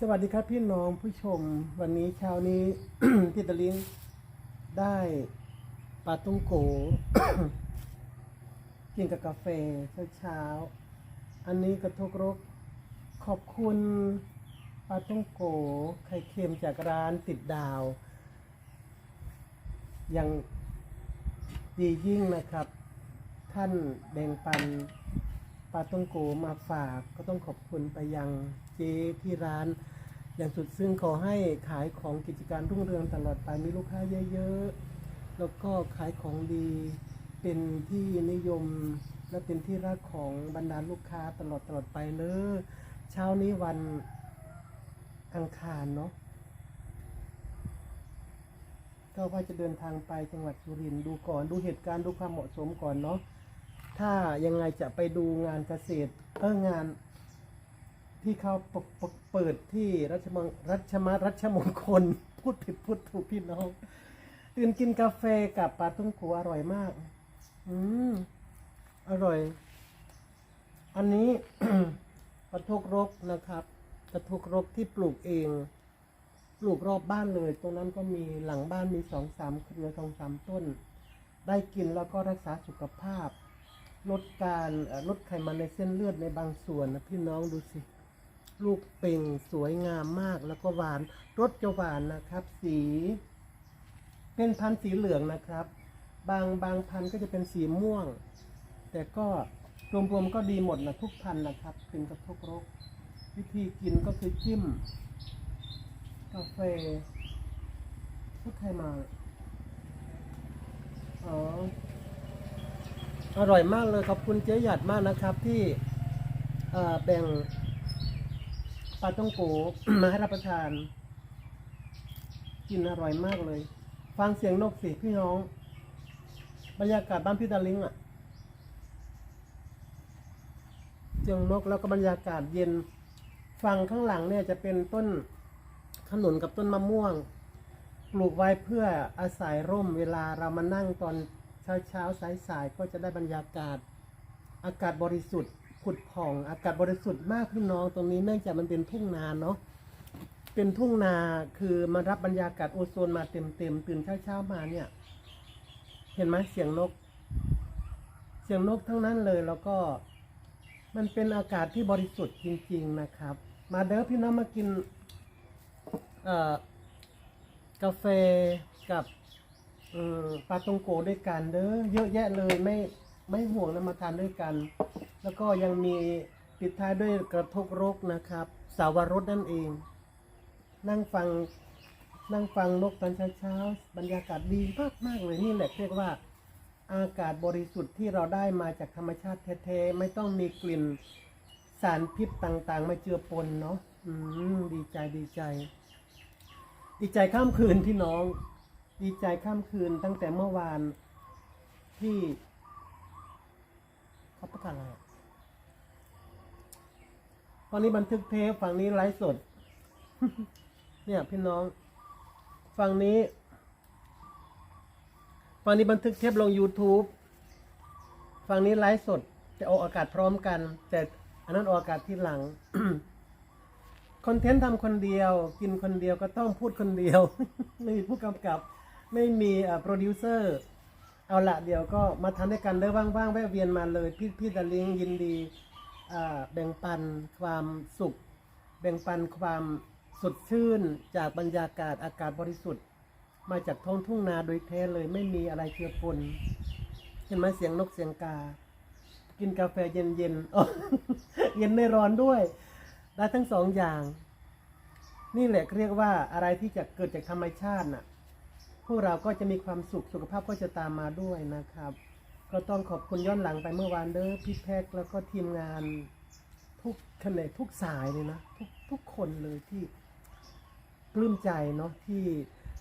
สวัสดีครับพี่น้องผู้ชม วันนี้เช้านี้ พี่ตะลิงได้ปลาตุ้งโก กินกับกาแฟเช้าๆอันนี้กระทกรกขอบคุณปลาตุ้งโกไข่เค็มจากร้านติดดาว อย่างดียิ่งนะครับ ท่านแบ่งปัน ลาต้องโกมาฝากก็ต้องขอบคุณไปยังเจ๊ที่ร้าน อย่างสุดซึ่งขอให้ขายของกิจการรุ่งเรืองตลอดไปมีลูกค้าเยอะๆ แล้วก็ขายของดีเป็นที่นิยมและเป็นที่รักของบรรดาลูกค้าตลอดตลอดไปเนอะเช้านี้วันอังคารเนาะก็ว่าจะเดินทางไปจังหวัดสุรินทร์ดูก่อนดูเหตุการณ์ดูความเหมาะสมก่อนเนาะ ถ้ายังไงจะไปดูงานเกษตรเอองานที่เขาปกปเปิดที่รัชมังรัชมรัชมงคล พูดผิดพูดถูกพี่น้อง ตื่นกินกาแฟกับปลาตุ้งกัวอร่อยมาก อืมอร่อย อันนี้กระทกรกนะครับ กระทกรกที่ปลูกเอง ปลูกรอบบ้านเลย ตรงนั้นก็มีหลังบ้านมีสองสามเครือสองสามต้น ได้กินแล้วก็รักษาสุขภาพ ลดการลดไขมันในเส้นเลือดในบางส่วนนะพี่น้องดูสิ ลูกเป่งสวยงามมากแล้วก็หวานรสจะหวานนะครับ สี เป็นพันธุ์สีเหลืองนะครับ บางบางพันธุ์ก็จะเป็นสีม่วง แต่ก็รวมๆก็ดีหมดนะทุกพันธุ์นะครับเป็นกระทกรกวิธีกินก็คือจิ้ม กาแฟพูดใครมา อ๋อ อร่อยมากเลยขอบคุณเจ๊หยัดมากนะครับที่แบ่งปลาต้องโกมาให้รับประทาน กินอร่อยมากเลย ฟังเสียงนกสิพี่น้อง บรรยากาศบ้านพี่ดาลิงอะเสียงนกแล้วก็บรรยากาศเย็นฝั่งข้างหลังเนี่ยจะเป็นต้นขนุนกับต้นมะม่วง ปลูกไว้เพื่ออาศัยร่มเวลาเรามานั่งตอน เช้าเช้าสายสายก็จะได้บรรยากาศ อากาศบริสุทธิ์ผุดผ่อง อากาศบริสุทธิ์มากพี่น้องตรงนี้เนื่องจากมันเป็นทุ่งนาเนาะเป็นทุ่งนาคือมันรับบรรยากาศโอโซนมาเต็มเต็มตื่นเช้าเช้ามาเนี่ย เห็นไหมเสียงนก เสียงนกทั้งนั้นเลยแล้วก็มันเป็นอากาศที่บริสุทธิ์จริง ๆนะครับ มาเด้อพี่น้องมากินกาแฟกับ เออปลาตงโกด้วยกันเด้อเยอะแยะเลยไม่ไม่ห่วงนะมาทานด้วยกัน แล้วก็ยังมีปิดท้ายด้วยกระทกรกนะครับ สาวรสนั่นเอง นั่งฟังนั่งฟังนกตอนเช้าๆบรรยากาศดีมากมากเลยนี่แหละเรียกว่าอากาศบริสุทธิ์ที่เราได้มาจากธรรมชาติแท้ๆไม่ต้องมีกลิ่นสารพิษต่างๆ มาเจือปนเนาะอืมดีใจดีใจ ดีใจข้ามคืนพี่น้อง ดีใจข้ามคืนตั้งแต่เมื่อวานที่เขาประกาศอะไรตอนนี้บันทึกเทปฝั่งนี้ไลฟ์สด เนี่ยพี่น้อง ฝั่งนี้ฝั่งนี้บันทึกเทปลง YouTube ฝั่งนี้ไลฟ์สด จะออกอากาศพร้อมกัน แต่อันนั้นออกอากาศที่หลังคอนเทนต์ทำคนเดียว กินคนเดียวก็ต้องพูดคนเดียว ไม่มีผู้กำกับ ไม่มีโปรดิวเซอร์เอาละเดี๋ยวก็มาทำด้วยกันเด้อว่างๆแวะเวียนมาเลยพี่พี่ดาลิงยินดีอ่าแบ่งปันความสุข แบ่งปันความสดชื่นจากบรรยากาศอากาศบริสุทธิ์ มาจากท้องทุ่งนาโดยแท้เลยไม่มีอะไรเจือปนเห็นไหมเสียงนกเสียงกา กินกาแฟเย็นๆอ๋อเย็นไม่ร้อนด้วย ได้ทั้งสองอย่าง นี่แหละเรียกว่าอะไรที่จะเกิดจากธรรมชาติน่ะ พวกเราก็จะมีความสุขสุขภาพก็จะตามมาด้วยนะครับ ก็ต้องขอบคุณย้อนหลังไปเมื่อวานเด้อพี่แพ็กแล้วก็ทีมงานทุกแขนงทุกสายเลยนะทุกทุกคนเลยที่ปลื้มใจเนาะที่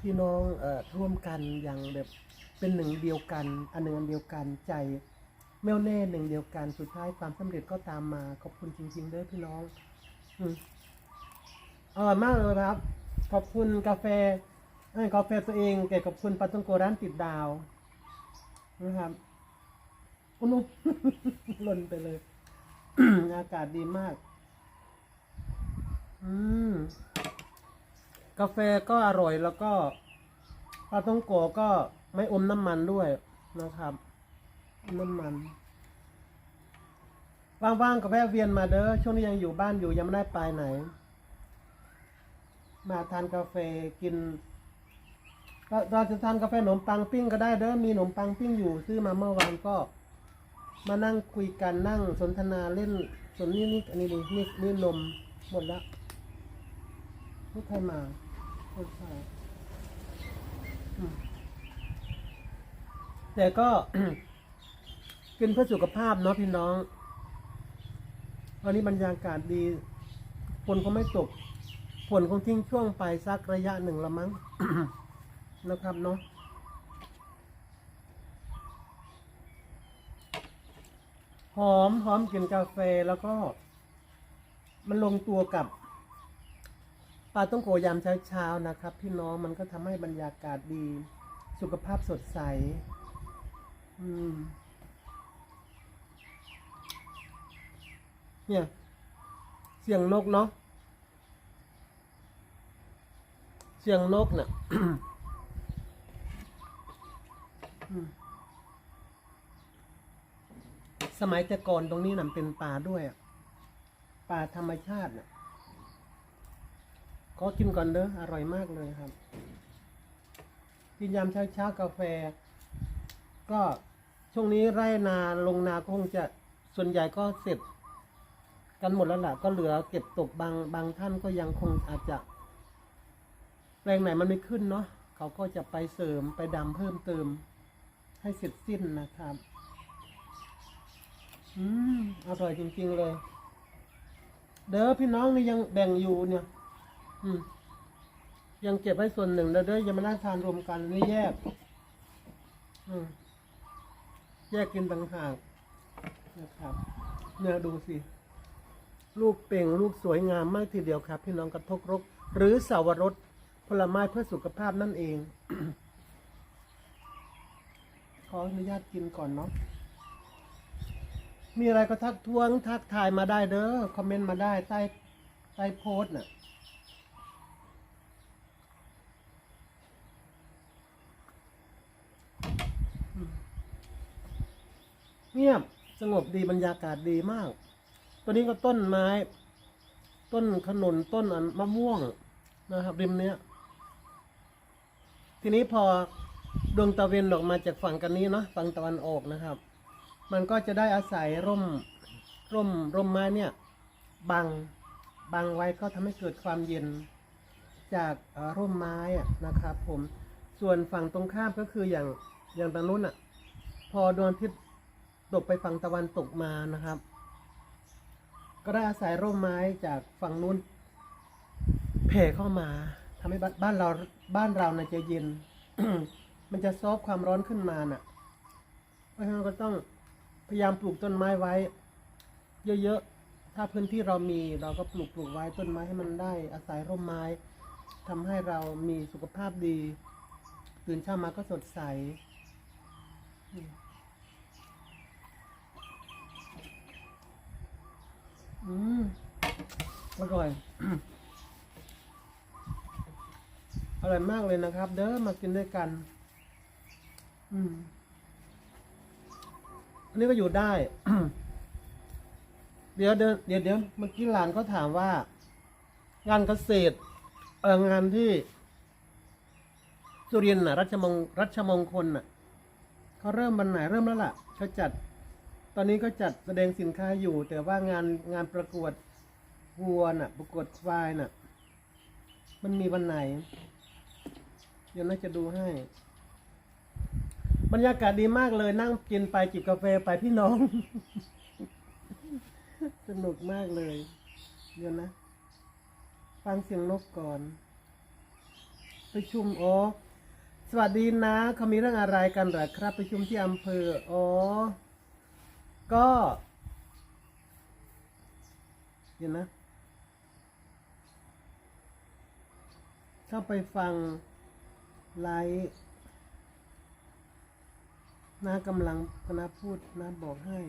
พี่น้องเอ่อร่วมกันอย่างแบบเป็นหนึ่งเดียวกัน อันหนึ่งอันเดียวกันใจแม่วแน่หนึ่งเดียวกันสุดท้ายความสำเร็จก็ตามมาขอบคุณจริงๆเด้อพี่น้องอืมอร่อยมากเลยครับ ขอบคุณกาแฟ เอ้ยกาแฟตัวเองแกขอบคุณปาต้องโกร้านติดดาวนะครับอุณหล่นไปเลย อากาศดีมาก อืมกาแฟก็อร่อยแล้วก็ปาต้องโกก็ไม่อมน้ำมันด้วยนะครับน้ำมันว่างๆก็แวะเวียนมาเด้อช่วงนี้ยังอยู่บ้านอยู่ยังไม่ได้ไปไหน มาทานกาแฟกิน เราเราจะทานกาแฟขนมปังปิ้งก็ได้เด้อมีขนมปังปิ้งอยู่ซื้อมาเมื่อวานก็ มานั่งคุยกันนั่งสนทนาเล่นส่วนนี้นี่อันนี้ดินี่นี่นมหมดแล้วไม่ใครมาไม่ใช่อืมแต่ก็กินเพื่อสุขภาพเนาะพี่น้องวันนี้บรรยากาศดีฝนก็ไม่ตกฝนคงทิ้งช่วงไปสักระยะหนึ่งละมั้ง นะครับเนาะหอมหอมกลิ่นกาแฟแล้วก็ มันลงตัวกับปลาต้องโกยามเช้าๆนะครับ พี่น้องมันก็ทำให้บรรยากาศดี สุขภาพสดใส อืม เนี่ย เสียงนกเนาะเสียงนกเนะ่ะ สมัยแต่ก่อนตรงนี้น่ะเป็นป่าด้วยป่าธรรมชาติน่ะขอกินก่อนเด้ออร่อยมากเลยครับ กินยามเช้าเช้ากาแฟ ก็ช่วงนี้ไร่นาลงนาก็คงจะส่วนใหญ่ก็เสร็จ กันหมดแล้วล่ะ ก็เหลือเก็บตกบางบางท่านก็ยังคงอาจจะ แปลงไหนมันไม่ขึ้นเนาะเขาก็จะไปเสริมไปดำเพิ่มเติม ให้เสร็จสิ้นนะครับ อืม อร่อยจริง ๆ เลย เด้อพี่น้องนี่ยังแบ่งอยู่เนี่ย อืม ยังเก็บไว้ส่วนหนึ่งแล้วเด้อยังไม่ได้ทานรวมกันนี่แยก อืม แยกกินต่างหากนะครับ เนี่ยดูสิ ลูกเป่งลูกสวยงามมากทีเดียวครับ พี่น้องกระทกรก หรือสาวรสผลไม้เพื่อสุขภาพนั่นเอง ขออนุญาตกินก่อนเนาะมีอะไรก็ทักท้วงทักทายมาได้เด้อคอมเมนต์มาได้ใต้ใต้โพสต์น่ะเงียบสงบดีบรรยากาศดีมาก ตัวนี้ก็ต้นไม้ ต้นขนุนต้นอันมะม่วงนะครับริมเนี้ย ทีนี้พอ ดวงตะเวนออกมาจากฝั่งกันนี้เนาะฝั่งตะวันออกนะครับ มันก็จะได้อาศัยร่มร่มร่มไม้เนี่ยบังบังไว้ก็ทำให้เกิดความเย็นจากร่มไม้นะครับ ผมส่วนฝั่งตรงข้ามก็คืออย่างอย่างตรงนู้นอะ พอดวงอาทิตย์ตกไปฝั่งตะวันตกมานะครับ ก็ได้อาศัยร่มไม้จากฝั่งนู้นแผ่เข้ามาทำให้บ้านเราบ้านเราน่ะจะเย็น มันจะซอฟความร้อนขึ้นมาน่ะ เพราะฉะนั้นก็ต้องพยายามปลูกต้นไม้ไว้ เยอะๆ ถ้าพื้นที่เรามีเราก็ปลูกปลูกไว้ต้นไม้ให้มันได้ อาศัยร่มไม้ทำให้เรามีสุขภาพดี ตื่นเช้ามาก็สดใสอืมอร่อยอร่อยมากเลยนะครับ เด้อมากินด้วยกัน อืม อันนี้ก็อยู่ได้ เดี๋ยวเดี๋ยวเดี๋ยวเดี๋ยวเมื่อกี้หลานเขาถามว่า งานเกษตร เอองานที่สุรินทร์น่ะรัชมงรัชมงคลน่ะเขาเริ่มวันไหนเริ่มแล้วล่ะเขาจัด ตอนนี้ก็จัดแสดงสินค้าอยู่ แต่ว่างานงานประกวดวัวน่ะ ประกวดควายน่ะ มันมีวันไหน เดี๋ยวน่าจะดูให้ บรรยากาศดีมากเลยนั่งกินไปจิบกาแฟไปพี่น้อง สนุกมากเลย เดี๋ยวนะ ฟังเสียงนกก่อนประชุมอ๋อสวัสดีนะเขามีเรื่องอะไรกันหรอครับประชุมที่อำเภออ๋อก็เดี๋ยวนะ เข้าไปฟังไลฟ์ น้ากำลังคณะพูดน้าบอกให้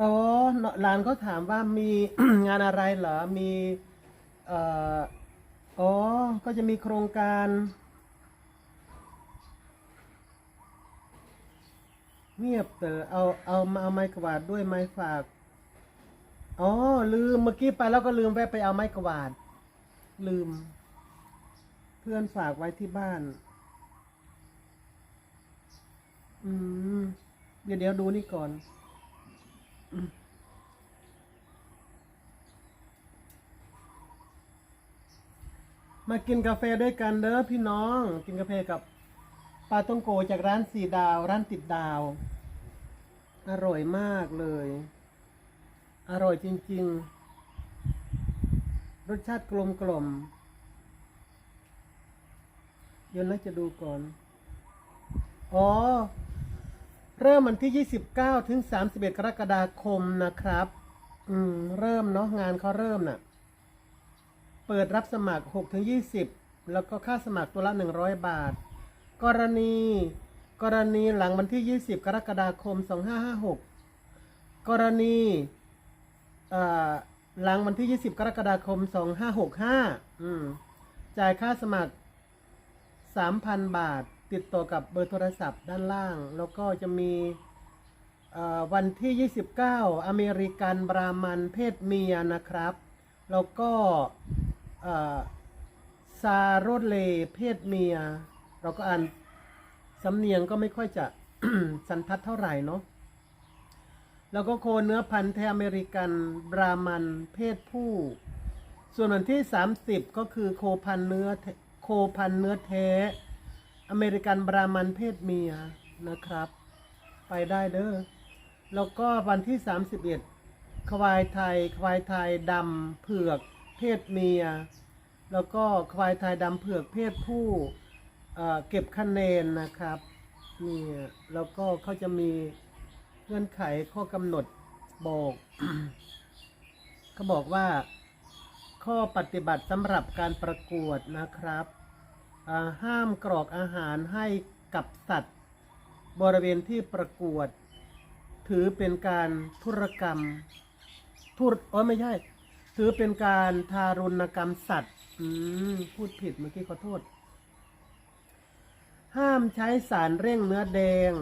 อ๋อหลานเขาถามว่ามีงานอะไรเหรอ มีเอ่ออ๋อ ก็จะมีโครงการ เงียบแต่เอาเอามาเอาไม้กวาดด้วยไม้ฝาก อ๋อ ลืมเมื่อกี้ไปแล้วก็ลืมแวะไปเอาไม้กวาด ลืม เพื่อนฝากไว้ที่บ้าน อืมเดี๋ยวเดี๋ยวดูนี่ก่อนมากินกาแฟด้วยกันเด้อพี่น้อง กินกาแฟกับปลาต้งโกจากร้านสีดาว ร้านติดดาว อร่อยมากเลย อร่อยจริง ๆ รสชาติกลมกล่อมเดี๋ยวนะจะดูก่อน อ๋อ เริ่มวันที่ 29 ถึง 31 กรกฎาคมนะครับ อืม เริ่มเนาะงานเขาเริ่มน่ะ เปิดรับสมัคร 6 ถึง 20 แล้วก็ค่าสมัครตัวละ 100 บาท กรณี กรณีหลังวันที่ 20 กรกฎาคม 2556 กรณีหลังวันที่ 20 กรกฎาคม 2565 อืม จ่ายค่าสมัคร 3,000 บาท ติดต่อกับเบอร์โทรศัพท์ด้านล่าง แล้วก็จะมีวันที่ 29 อเมริกันบรามันเพศเมียนะครับ แล้วก็ซาโรดเลเพศเมีย เราก็อ่านสำเนียงก็ไม่ค่อยจะสันทัดเท่าไหร่เนาะแล้วก็โคเนื้อพันธุ์แทอเมริกันบรามันเพศผู้ ส่วนวันที่ 30 ก็คือโคพันธ์เนื้อโคพันธ์เนื้อแท้ อเมริกันบรามันเพศเมียนะครับ ไปได้เด้อแล้วก็วันที่ 31 ควายไทย ควายไทยดำเผือกเพศเมีย แล้วก็ควายไทยดำเผือกเพศผู้เเก็บคะแนนนะครับนี่แล้วก็เขาจะมีเงื่อนไขข้อกำหนดบอกเขาบอกว่า ข้อปฏิบัติสำหรับการประกวดนะครับ ห้ามกรอกอาหารให้กับสัตว์ บริเวณที่ประกวด ถือเป็นการทุรกรรมทุรเออไม่ใช่ ถือเป็นการทารุณกรรมสัตว์พูดผิดเมื่อกี้ขอโทษ ห้ามใช้สารเร่งเนื้อแดง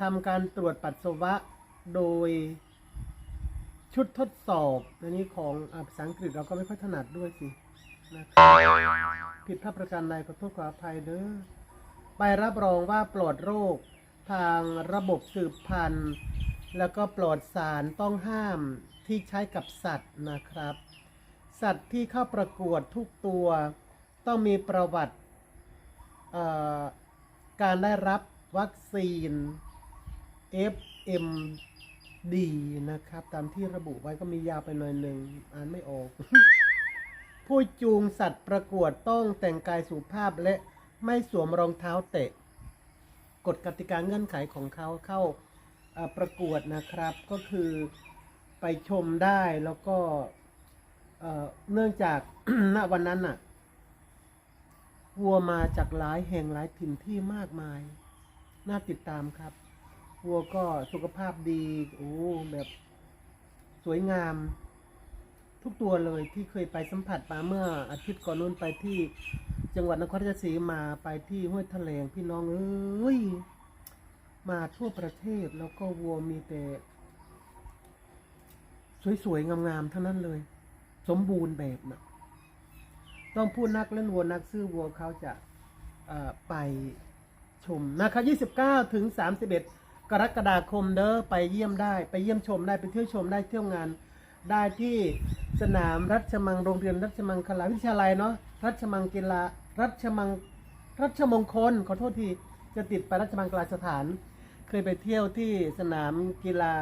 ทำการตรวจปัสสาวะโดยชุดทดสอบ อันนี้ของอาภาษาอังกฤษเราก็ไม่ค่อยถนัดด้วยสินะครับ ผิดพลาดประการใดขอโทษขออภัยเด้อใบรับรองว่าปลอดโรคทางระบบสืบพันธุ์ แล้วก็ปลอดสารต้องห้ามที่ใช้กับสัตว์นะครับ สัตว์ที่เข้าประกวดทุกตัว ต้องมีประวัติการได้รับวัคซีน FMD นะครับ ตามที่ระบุไว้ก็มียาวไปหน่อยหนึ่งอ่านไม่ออก ผู้จูงสัตว์ประกวดต้องแต่งกายสุภาพและไม่สวมรองเท้าเตะ กฎกติกาเงื่อนไขของเขาเข้าประกวดนะครับ ก็คือไปชมได้แล้วก็เอ่อเนื่องจากณวันนั้นน่ะวัวมาจากหลายแห่งหลายถิ่นที่มากมาย น่าติดตามครับ วัวก็สุขภาพดี โอ้ แบบสวยงาม ทุกตัวเลยที่เคยไปสัมผัสมาเมื่ออาทิตย์ก่อนนู้นไปที่จังหวัดนครราชสีมาไปที่ห้วยทะเลงพี่น้องเอ้ยมาทั่วประเทศแล้วก็วัวมีแต่สวยๆ งามๆทั้งนั้นเลย สมบูรณ์แบบนะต้องพูดนักเล่นวัวนักซื้อวัวเขาจะไปชมนะครับ29 ถึง 31 กรกฎาคมเด้อไปเยี่ยมได้ ไปเยี่ยมชมได้ ไปเที่ยวชมได้เที่ยวงานได้ที่ สนามรัชมังโรงเรียนรัชมังคลาวิทยาลัยเนาะรัชมังกีฬารัชมังรัชมงคลขอโทษทีจะติดไปรัชมังคลาสถาน เคยไปเที่ยวที่สนามกีฬา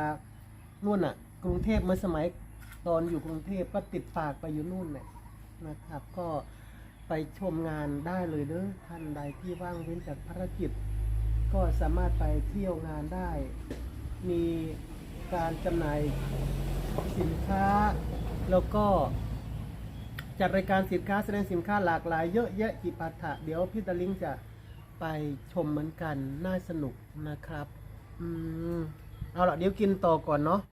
นู่นอะกรุงเทพเมื่อสมัยตอนอยู่กรุงเทพก็ติดปากไปอยู่นู่นเนี่ยนะครับ ก็ไปชมงานได้เลยเด้อท่านใดที่ว่างเว้นจากภารกิจ ก็สามารถไปเที่ยวงานได้ มีการจำหน่ายสินค้า แล้วก็ จัดรายการสินค้าแสดงสินค้าหลากหลายเยอะแยะจิปาถะเดี๋ยวพี่ตะลิงจะไปชมเหมือนกัน น่าสนุกนะครับ อืม เอาละเดี๋ยวกินต่อก่อนเนาะ